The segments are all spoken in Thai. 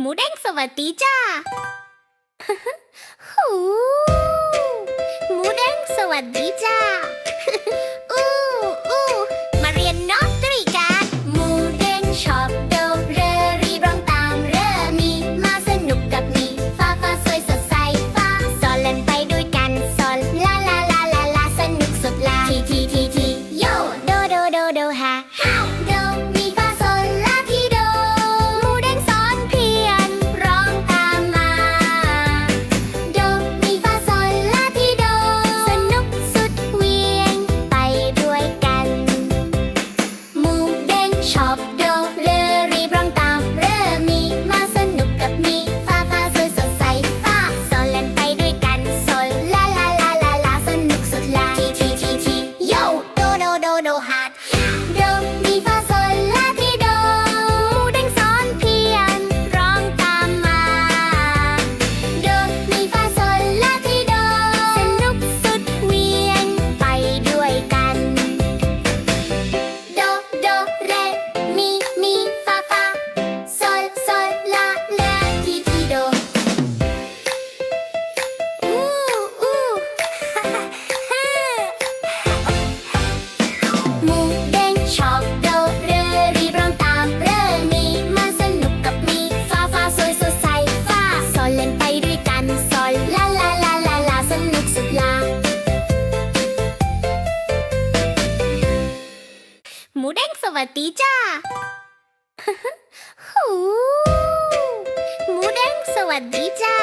หมูแดงสวัสดีจ้าหูหมูแดงสวัสดีจ้าอู้อู้มาเรียนนอตรีกันหมูแดงชอบเดเรรีบร้องตามเรมีมาสนุกกับมีฟ้าฟ้าสวยสดใสฟ้าสอนเล่นไปด้วยกันสอนลาลาลาลาลาสนุกสุดลาทีทีทีทีโยโดโดโดโดฮาฮา หมูเด้งสวัสดีจ้าหูหมูเด้งสวัสดีจ้า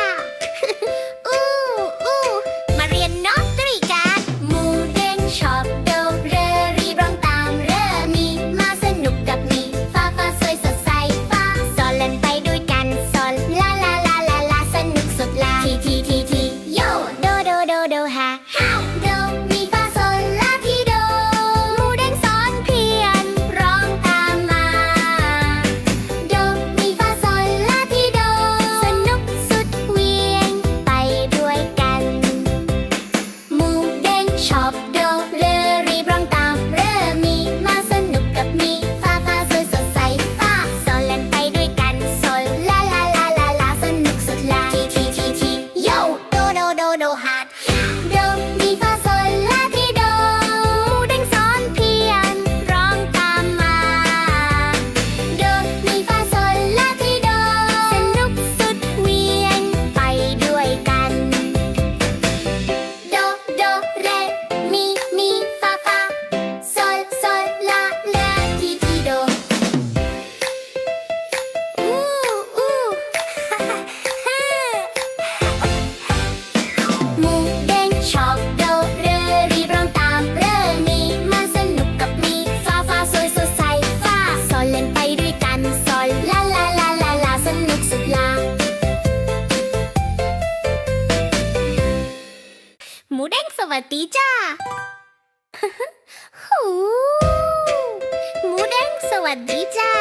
หมูเด้งสวัสดีจ้าหูหมูเด้งสวัสดีจ้า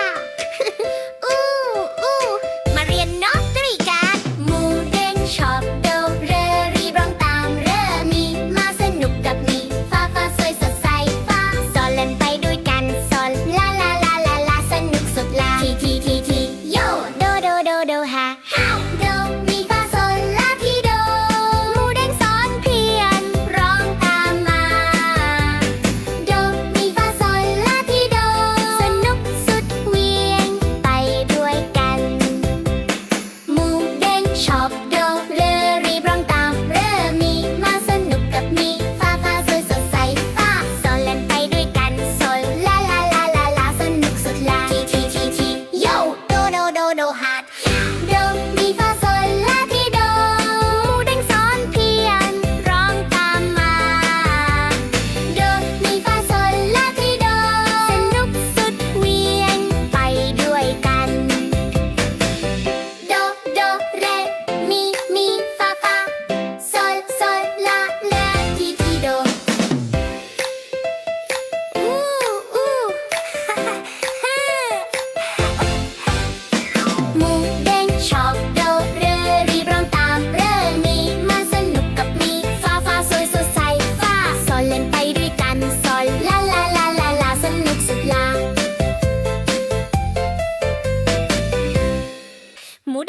อู้อู้มาเรียนนอตรีกันหมูเด้งชอบเดเรรีร้องตามเรมี มาสนุกกับมีฟ้าฟ้าสวยสดใสฟ้าสอนเล่นไปด้วยกันสอนลาลาลาลาลาสนุกสุดลาทีทีทีทีโยโดโดโดโดฮ่า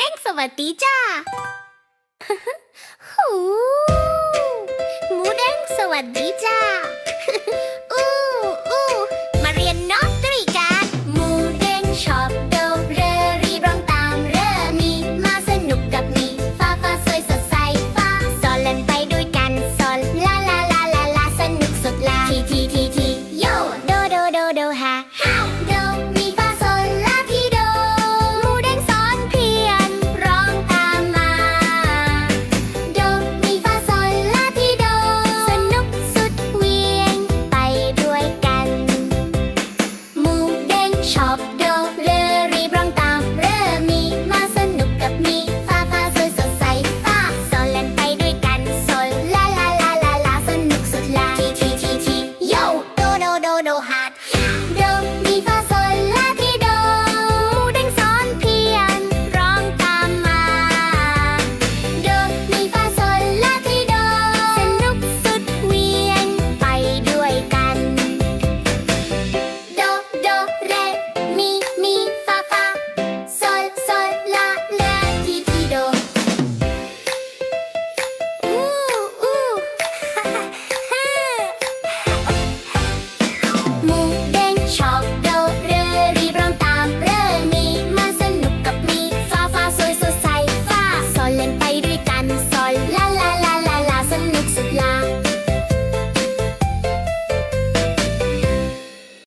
เด้งสวัสดีจ้า หูหมูเด้งสวัสดีจ้า อู้อู้มาเรียนนอกตรีกันหมูเด้งชอบเดเรรีร้องตามเรมีมาสนุกกับมีฟ้าฟ้าสวยสดใสฟ้าสอนเล่นไปด้วยกันสอนลาลาลาลาลาสนุกสุดลาทีทีทีทีโยโดโดโดโดฮ่า